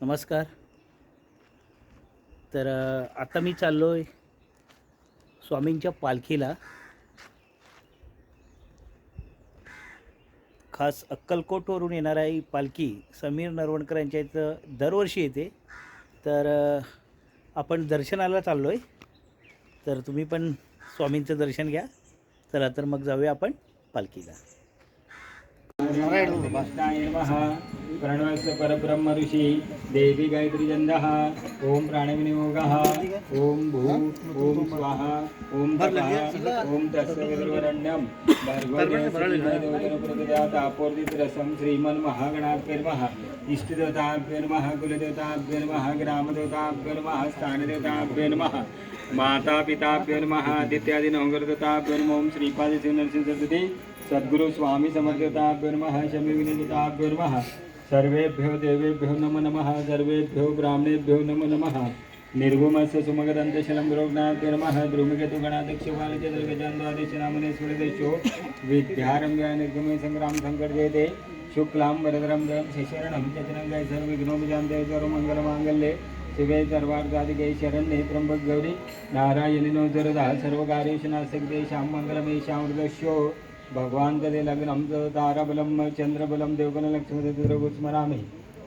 नमस्कार. तर आता मी चाललो आहे स्वामींच्या पालखीला. खास अक्कलकोटवरून येणार आहे ही पालखी समीर नरवणकर यांच्या इथं दरवर्षी येते. तर आपण दर्शनाला चाललो आहे तर तुम्ही पण स्वामींचं दर्शन घ्या. चला तर मग जाऊया आपण पालखीला. प्रणवस्य परब्रह्म ऋषी देवी गायत्री जन्दः ॐ प्राणविनियोगः। ॐ भू ॐ स्वाहा ॐ तपः ॐ तस्य विदुर्वरण्यं भर्गोदेवप्रतिजातापोर्दितरसं श्रीमन्महागणाभ्यर्मः इष्टदेवताभ्यो नमः कुलदेवताभ्यो नमः ग्रामदेवताभ्यो नमः स्थानदेवताभ्यो नमः माता पिताभ्यो नमः आदित्यादि नवग्रदेवताभ्यो नमः ॐ श्रीपाद नरसिंह सरस्वती सद्गुरु स्वामी समर्थताभ्यो नमः शमी विनिताभ्यो नमः सर्वेभ्यो देवेभ्यो नमो नमः सर्वेभ्यो ब्राह्मणेभ्यो नमो नमः। निर्गुमस्य सुमगदन्तशलं गुरोग्नाभ्यो नमः द्रुमकेतुगणाध्यक्षपालचन्द्रगजान्वादिशनामनेश्वरदेशो विद्यारम्भ्या निर्गमे सङ्ग्राम सङ्कटजयते शुक्लां वरदरं जयं शशरणं चतुरङ्गाय सर्वविघ्नोपजान्ते सर्वमङ्गलमाङ्गल्ये शिवे सर्वार्गादिके शरण्ये त्र्यंबक गौरी नारायणी नोदरदा सर्वकार्येषु नासक्ते श्यां मङ्गलमेषां भगवान् तदे लग्नं च ताराबलं चन्द्रबलं देवगणलक्ष्मीरुद्रगु स्मरामि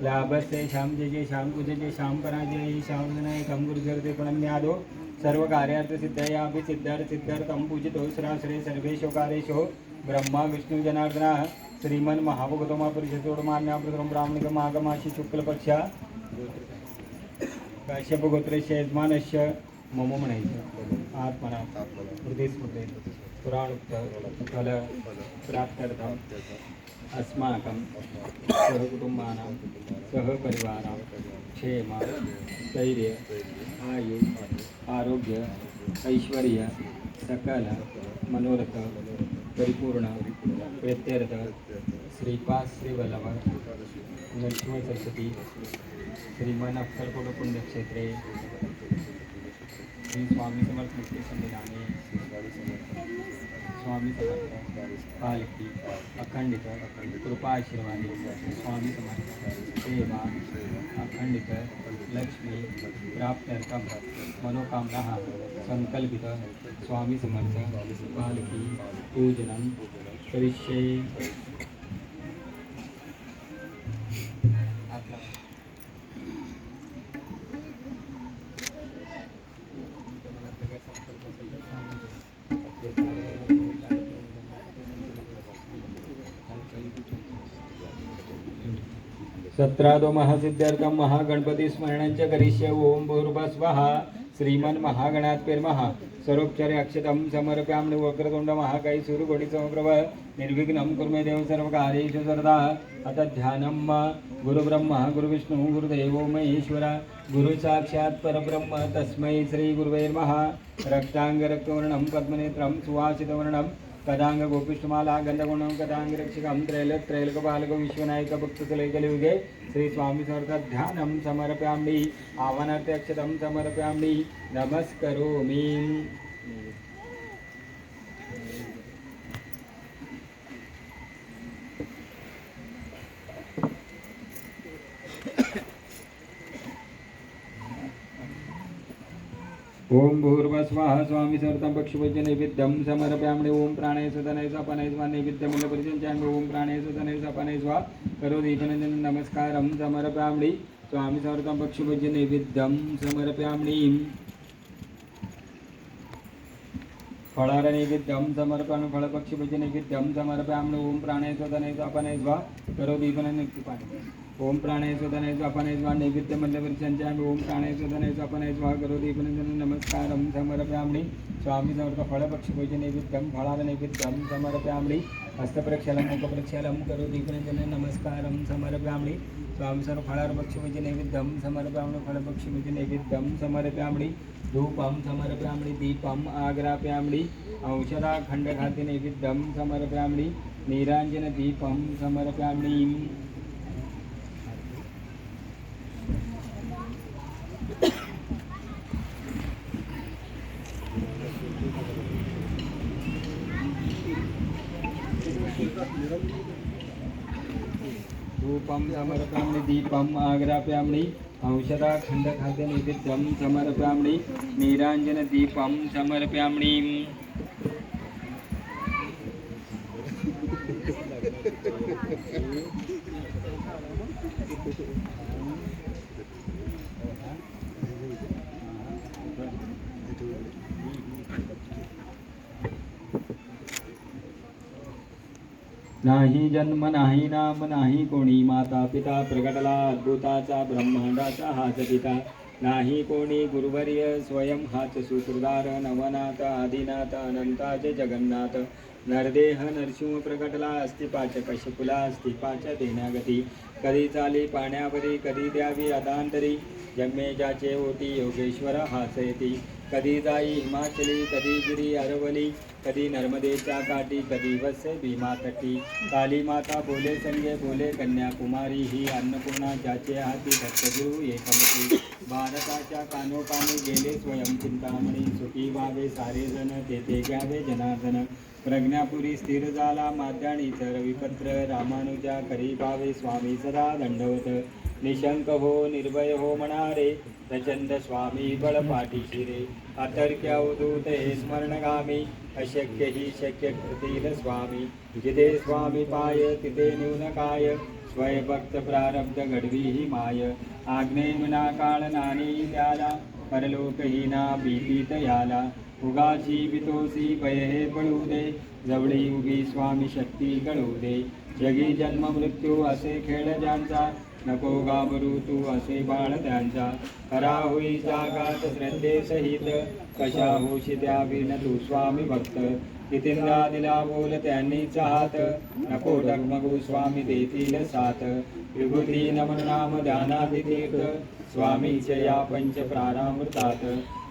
लाभस्य श्याम जय जय श्यां कुज जय श्यां पराजय श्यां विनायकं गुरुचरते प्रणम्यादो सर्वकार्यार्थसिद्धयापि सिद्धार्थसिद्धार्थं पूजितो श्राश्रे सर्वेषु कार्येषु ब्रह्मा विष्णुजनार्दनः श्रीमन्महाभगवतमा परिषदोडमान्याप्रथमं ब्राह्मणिकमागमाशि शुक्लपक्षा। काश्यपगोत्रस्य यजमानस्य मम म्हणायचं आत्मना हृदय स्मृती पुराणोक्त फल प्राप्त्यर्थम् अस्माकं सहकुटुम्बानां सहपरिवारां क्षेम स्थैर्य आयु आरोग्य ऐश्वर्य सकल मनोरथ परिपूर्ण प्रेत्यर्थ श्रीपाद श्रीवल्लभ लक्ष्मी सरस्वती श्रीमन अक्कलकोट पुण्यक्षेत्रे श्री स्वामी समर्थ मुक्ती संविधाने स्वामी समर्थ पालखी अखंडित कृपा आशीर्वादी स्वामी समर्थ सेवा अखंडित लक्ष्मी प्राप्त्यर्थम मनोकामना संकल्पित स्वामी समर्थ पालकी पूजनं करिष्ये सत्रादो महासिद्धार्थं महागणपती स्मरणांच्या करिष्य। ओम भूर्भस्वः। श्रीमन् महागणात्पेर्मः सर्वोपचारे अक्षतं समर्प्याम वक्रतुण्ड महाकाय सुरगोडी समप्रभ निर्विघ्नं कुर्मे देव सर्वकार्येषु सरदा अत ध्यानं गुरुब्रह्म गुरुविष्णु गुरुदेवो महेश्वर। गुरुसाक्षात् परब्रह्म तस्मै श्रीगुरुवेर्मः रक्ताङ्गरक्तवर्णं पद्मनेत्रं सुवासितवर्णं కదాంగ గోపిష్ఠమాలా గంధగుణం కదాంగ రక్షకం త్రైల త్రైలక బాలక విశ్వనాయక భక్తులైకలియుగే శ్రీ స్వామి ధ్యానం సమర్పయామి ఆవనార్థ అక్షతం నమస్కరోమి भूर्भस्वाः स्वामी सर्वतं पक्षुपूज्य नैवेद्यं समर्पयामि। ओम प्राणे सदने सपने स्वा नैवेद्यमुल्य परिचयामि ओम प्राणे सदने सपने स्वा करोति नमस्कारं समर्पयामि। स्वामी सर्वतं पक्षुपूज्य नैवेद्यं समर्पयामि। फळार नैवेद्यं समर्पयामि फळपक्षिपूज्य नैवेद्यं समर्पयामि ओम प्राणे सदने सपने स्वा करोति पुनः नित्युपाणि ओम प्राणे स्वधने स्वपने स्वा नैवेद्यमल्लपरिचयामि ओम प्राणे स्वधने स्वपने स्वा करोति पुनः नमस्कारं समर्पयामि स्वामी समर्थ फळपक्षपूज्य नैवेद्यं फळार नैवेद्यं समर्पयामि हस्तप्रक्षालं मुखप्रक्षालं करोति पुनः नमस्कारं। समर्पयामि स्वामी सर्व फळार पक्षपूज्य नैवेद्यं। समर्पयामि फळपक्षपूज्य नैवेद्यं। समर्पयामि धूपं। समर्पयामि दीपम्। आग्रापयामि औषधाखण्डखाद्य नैवेद्यं। समर्पयामि नीराञ्जनदीपं समर्पयामि धूपं समर्पयामि दीपम् आग्रापयामि औषधा खण्डखाद्य नैवेद्यं समर्पयामि नीराञ्जनदीपं समर्पयामि। नाही जन्म नाही नाम नाही कोणी. माता पिता प्रगटला अद्भुताचा ब्रह्मांडाचा हाच पिता. नाही कोणी गुरुवर्य स्वयं हाच सुकृदार नवनाथ आदिनाथ अनंताचे जगन्नाथ. नरदेह नरसिंह प्रगटला अस्तिपाच पशुकुला अस्तिपाच देण्यागती. कधी चाली पाण्यावरी कधी द्यावी अदांतरी. जम्मेजाचे होती योगेश्वर हासयती येती. कधी जाई हिमाचली कधी गिरी अरवली. कधी नर्मदेच्या काठी कधी वसे भीमा तटी काली माता बोले संजय बोले कन्याकुमारी ही अन्नपूर्णा ज्याचे हाती? भक्तगुरु एकमती भारताच्या कानोकाने गेले स्वयं चिंतामणी. सुखी व्हावे सारे जण तेथे घ्यावे जनार्दन. प्रज्ञापुरी स्थिर झाला माद्याणी तर विपत्र रामानुजा करी भावे स्वामी सदा दंडवत. निशंक हो निर्भय हो म्हणारे प्रचंड स्वामी बळ शिरे अतर्क्या उदूत अवधूत हे स्मरणगामी. अशक्य ही शक्य कृतील स्वामी। जिथे स्वामी पाय तिथे न्यूनकाय। स्वयभक्त स्वयंभक्त प्रारब्ध घडवी ही माय। आग्ने विना काळ नानी त्याला परलोकहीना भीतीत याला उगाची जीवितोसी भय हे पळू दे जवळी उगी स्वामी शक्ती कळू दे जगी जन्म मृत्यू असे खेळ ज्यांचा। नको गाबरू तू असे बाळ त्यांचा। खरा होई जागात श्रद्धे सहित। कशा होशी द्यावी न तू स्वामी भक्त? कितींदा दिला बोल त्यांनी हात नको डगमगू स्वामी देतील साथ. विभूती नमन नाम ध्यानादि तीर्थ स्वामीचे या पंच प्रारामृतात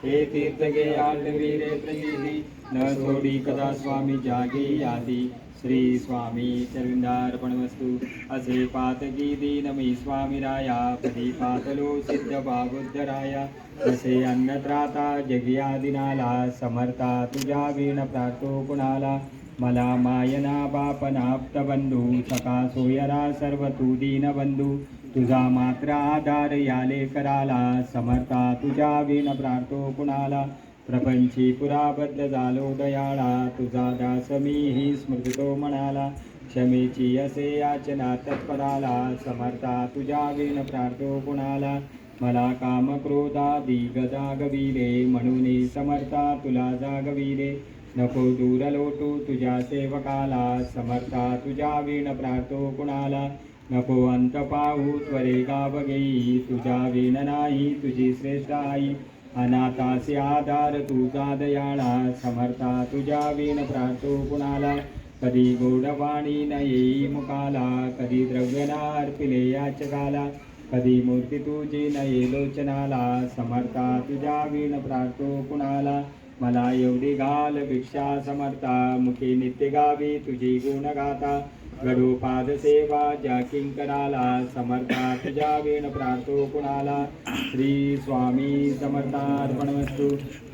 हे तीर्थ गे आठवीरे प्रसिद्धी न सोडी कदा स्वामी जागी आधी श्री स्वामी चरविंदार्पण वस्तू असे पातकी दीन मी स्वामीराया पदी पातलो सिद्ध बाबुद्धराया असे अन्नत्राता जगियादिनाला समर्था तुझ्या वीण प्रार्थो कुणाला। मला मायना बापनाप्त बंधू सका सोयरा सर्व तू दीन बंधू तुझा मात्र आधार याले कराला समर्था तुझ्या विण प्रार्थो कुणाला। प्रपंची पुराबद्ध झालो दयाळा तुझा दास मी ही म्हणाला. क्षमेची असे याचना तत्पराला समर्था तुझ्या विण प्रार्थो कुणाला. मला काम क्रोधादी गजागविले म्हणून समर्था तुला जागविले नको दूर लोटू तुझ्या सेवकाला समर्था तुझ्या वीण प्रार्थो कुणाला. नको अंत पाहू त्वरे गाव घेई तुझ्या वीण नाही तुझी श्रेष्ठ आई. अनाथासी आधार तुझा दयाळा समर्था तुझ्या विण प्रार्थो कुणाला? कधी गोडवाणी न येई मुखाला कधी द्रव्यनार्पिले याचकाला? कधी मूर्ती तुझी न ये लोचनाला समर्था तुझ्या विण प्रार्थो कुणाला? मला एवढी घाल भिक्षा समर्था मुखी नित्य गावी तुझी गुण गाता गडो पाद सेवा ज्या किंकराला समर्था तुझ्या वेण प्रार्थो कुणाला। श्री स्वामी समर्थार्पणमस्तु।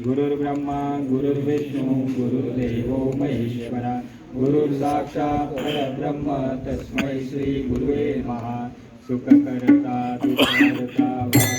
गुरुर्ब्रह्मा गुरुर्विष्णू गुरुर्देव महेश्वरा। गुरुर्साक्षात् परब्रह्म तस्मै श्री गुरुवे महा सुखकर्ता दुःखहर्ता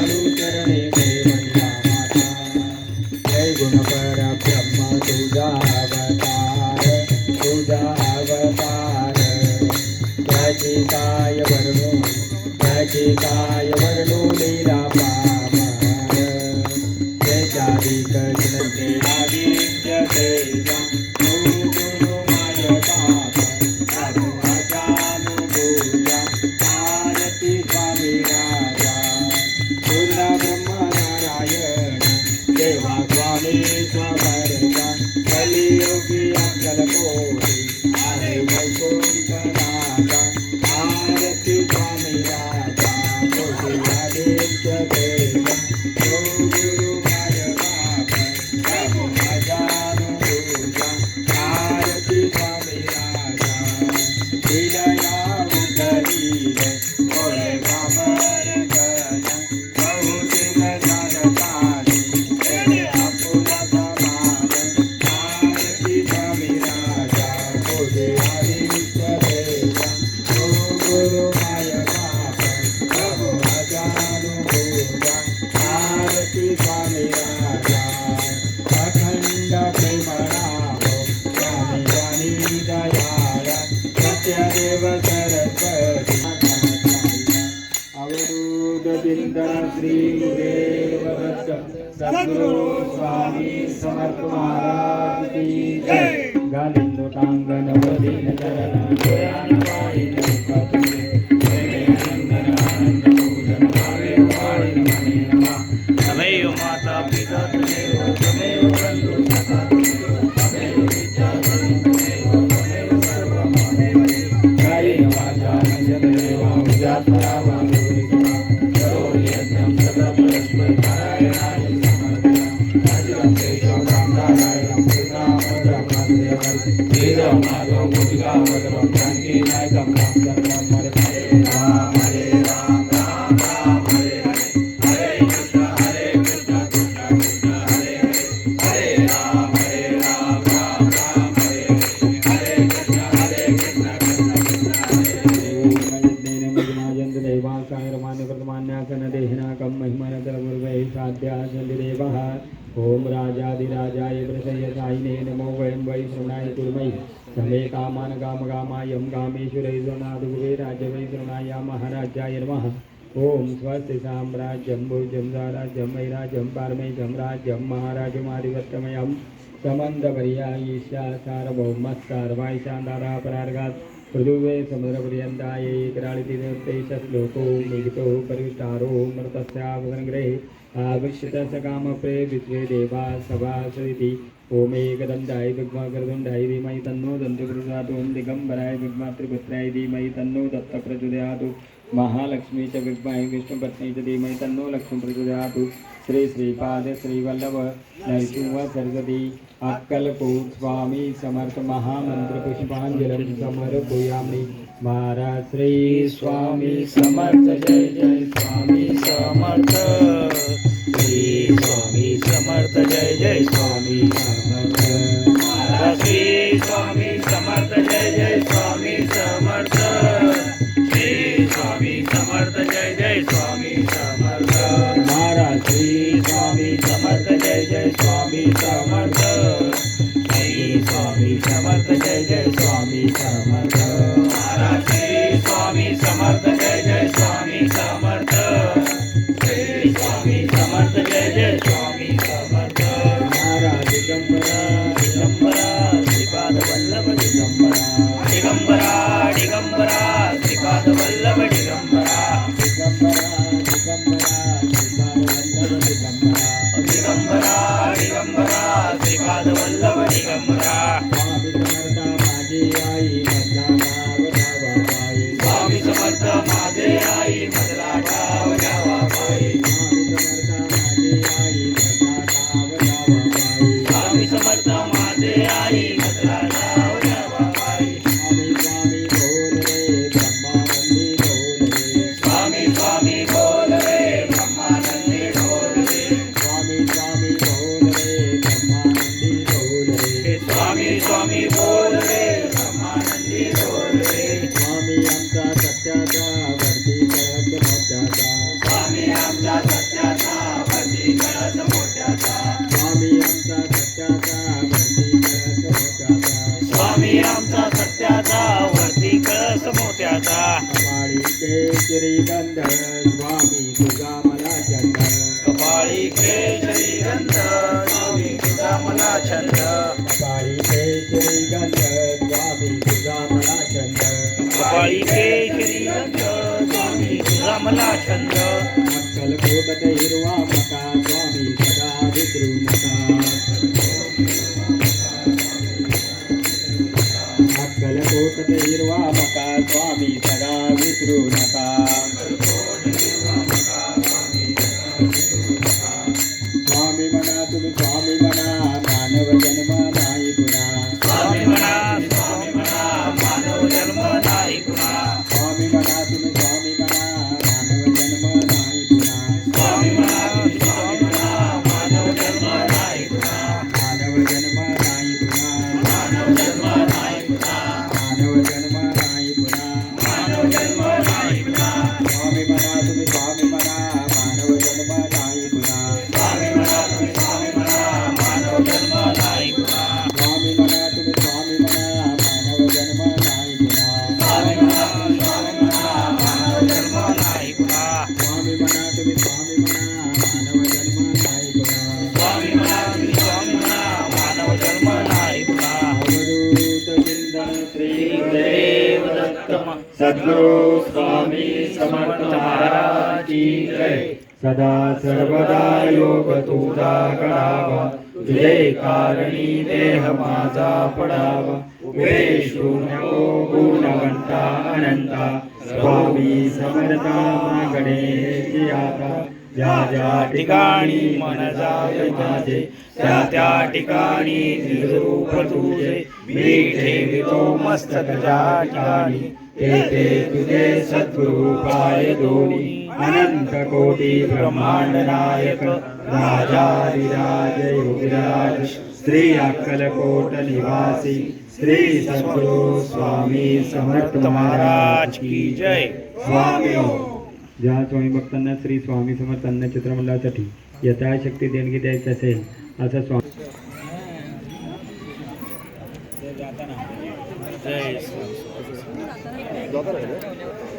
Thank you. देव करत अवधूत चिंतन श्री देव दत्त सद्गुरु स्वामी समर्थ महाराज की टांग नवदीन ఆదో ముదిగా వదవం ऐराज्यं पारमेजं राज्यं महाराजमादिवत्तमयं समन्दपर्यायीशा सार्वभौमत् सर्वायशान्तारापरार्गात् पृथुवे समुद्रपर्यन्तायै कराळितिदत्ते श्लोको मेघितो परिष्टारो मृतस्यावसङ्ग्रहे आविश्यतसकामप्रे विश्वे देवा सभासदिति ओमेकदण्डाय विद्माकरदुण्डाय धीमहि तन्नो दन्तप्रचोदयात् ॐ दिगम्बराय विद्मातृपुत्राय धीमहि तन्नो दत्तप्रचोदयात्। महालक्ष्मी महालक्ष्मीच्या विद्महे च धीमहि तन्नो लक्ष्मी प्रचोदयातु. श्री श्रीपाद श्रीवल्लभ नैशिंव सरस्वती अक्कलकोट स्वामी समर्थ महामंत्रपुष्पांजलि समर्पयामि. महाराज श्री स्वामी समर्थ जय जय स्वामी. காக்க வல்லமை अक्कलकोटत हिरवा मका स्वामी सदा विसरू नका सद्गुरु स्वामी समर्थ महाराज की जय। सदा सर्वदा योग तुझा घडावा तुझे कारणी देह माझा पडावा। उभे शून्य ओ गुणवंता अनंता। स्वामी समर्था मागणे आता ज्या ज्या ठिकाणी मन जाय माझे त्या त्या ठिकाणी निरूप तुझे। मी ठेवितो मस्तक ज्या ठिकाणी तेथे तुझे सद्गुरु पाय दोन्ही अनंत कोटी ब्रह्मांड नायक राजाधिराज योगिराज श्री अक्कलकोट निवासी श्री सद्गुरु स्वामी समर्थ महाराज की जय। स्वामी। ज्या स्वामी भक्तांना श्री स्वामी समर्थ अन्न चित्रमंडळासाठी यथाशक्ती देणगी द्यायची असेल असं स्वामी जय